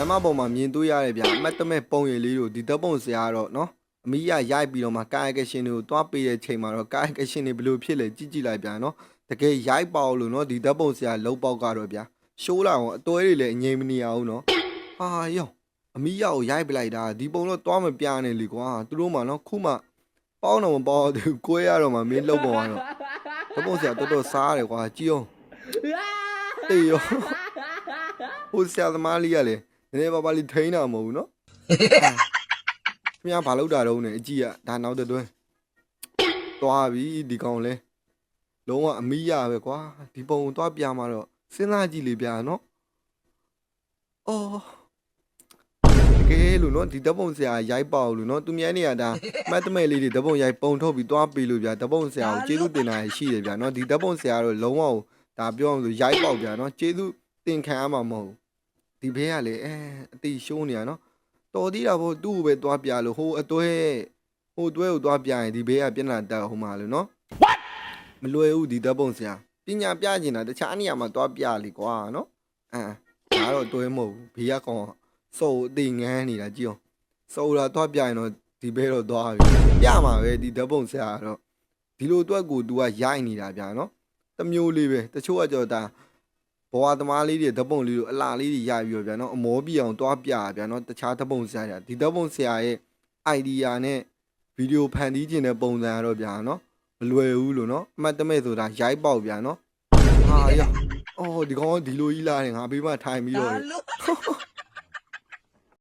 မ်းမပေါ်မှာမြင်တွေ့ရတယ်ဗျာအမတ်တမဲ့ပုံရည်လေးတို့ဒီဓာတ်ပုံဆရာကတော့နော်အမီးရရိုက်ပြီးတော့မှကာယကရှင်တွေကိုတွားပေးတဲ့ချိန်မှာတော့ကာယကရှင်တွေဘယ်လိုဖြစ်လဲကြည့်ကြည့်လိုက်ဗျာနော်တကယ်ရိုက်ပေါက်လို့နော်ဒီဓာတ်ပုံဆရာလုံးပေါက်ကတော့ဗျာရှိုးလာအောင်အသွဲတွေလည်းအငြိမ်မနေအောင်နော်ဟာယောအမီးရကိုရိုက်ပလိုက်တာဒီပုံတော့တွားမပြနဲ့လေကွာသူတို့မှနော်ခုမှပေါင်းတော့မပေါင်းသူကိုယ်ရတော့မှမင်းလုံးပေါ်ကတော့ဓာတ်ပုံဆရာတော်တော်စားရတယ်ကွာကြည့်အောင်တေးရောဟိုဆရာသမားလေးကလေ နည်းနည်းပါးပါးလေးထိန်းတာမဟုတ်ဘူးနော်ခင်ဗျားဘာလုပ်တာတော့နဲ့အကြည့်ကဒါနောက်တစ်တွဲသွားပြီဒီကောင်လဲလုံးဝအမိရပဲကွာဒီပုံကိုသွားပြမှာတော့စဉ်းစားကြည့်လေဗျာနော်အော်တကယ်လို့နော်ဒီဓာတ်ပုံဆရာရိုက်ပေါက်လို့နော်သူများနေရတာမှတ်တမဲ့လေးတွေဓာတ်ပုံရိုက်ပုံထုတ်ပြီးသွားပေးလို့ဗျာဓာတ်ပုံဆရာကိုကျေးဇူးတင်တာရှိတယ်ဗျာနော်ဒီဓာတ်ပုံဆရာတော့လုံးဝဒါပြောအောင်ဆိုရိုက်ပေါက်ဗျာနော်ကျေးဇူးတင်ခံရမှာမဟုတ် ဒီဘေးကလေအဲအတိရှိုးနေရနော်တော်သေးတာဗောသူ့ကိုပဲသွားပြလို့ဟိုအသွဲဟိုတွဲကိုသွားပြရင်ဒီဘေးကပြဿနာတက်ဟိုမှာလို့နော် what မလွယ်ဘူးဒီဓာတ်ပုံဆရာပညာပြကျင်တာတခြားနေရာမှာသွားပြလေကွာနော်အဲဒါတော့တွဲမဟုတ်ဘူးဘေးကကောင်စုပ်အသေးငန်းနေတာကြည့်အောင်စုပ်လာသွားပြရင်တော့ဒီဘေးတော့သွားပြီပြမှာပဲဒီဓာတ်ပုံဆရာကတော့ဒီလိုအတွက်ကို तू ကရိုက်နေတာဗျာနော်တစ်မျိုးလေးပဲတချို့ကကြောဒါ ဘဝသမားလေးတွေဓာတ်ပုံလေးတို့အလားလေးတွေရပြီးတော့ဗျာနော်အမောပြအောင်တွားပြဗျာနော်တခြားဓာတ်ပုံဆရာတွေဒီဓာတ်ပုံဆရာရဲ့ idea နဲ့ဗီဒီယိုဖန်တီးခြင်းတဲ့ပုံစံကတော့ဗျာနော်မလွယ်ဘူးလို့နော်အမှတ်တမဲ့ဆိုတာရိုက်ပေါက်ဗျာနော်ဟာရအော်ဒီကောင်ကဒီလိုကြီးလာတယ်ငါဘေးမှာထိုင်ပြီးတော့